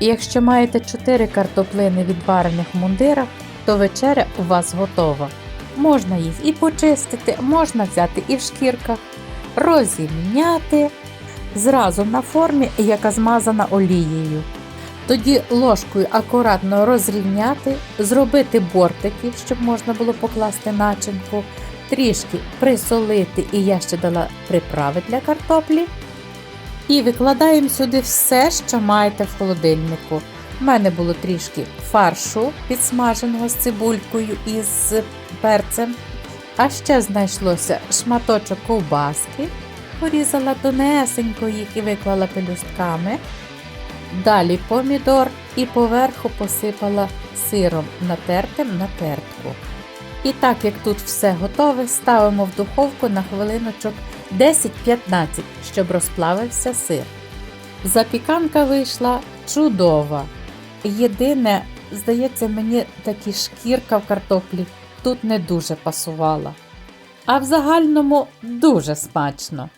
І якщо маєте 4 картоплини відварених в мундирах, то вечеря у вас готова. Можна їх і почистити, можна взяти і в шкірках, розімняти зразу на формі, яка змазана олією. Тоді ложкою акуратно розрівняти, зробити бортики, щоб можна було покласти начинку, трішки присолити, і я ще дала приправи для картоплі. І викладаємо сюди все, що маєте в холодильнику. У мене було трішки фаршу підсмаженого з цибулькою і з перцем. А ще знайшлося шматочок ковбаски, порізала тонесенько їх і виклала пелюстками. Далі помідор і поверху посипала сиром натертим на тертку. І так як тут все готове, ставимо в духовку на хвилиночок 10-15, щоб розплавився сир. Запіканка вийшла чудова. Єдине, здається, мені такі шкірка в картоплі тут не дуже пасувала. А в загальному дуже смачно.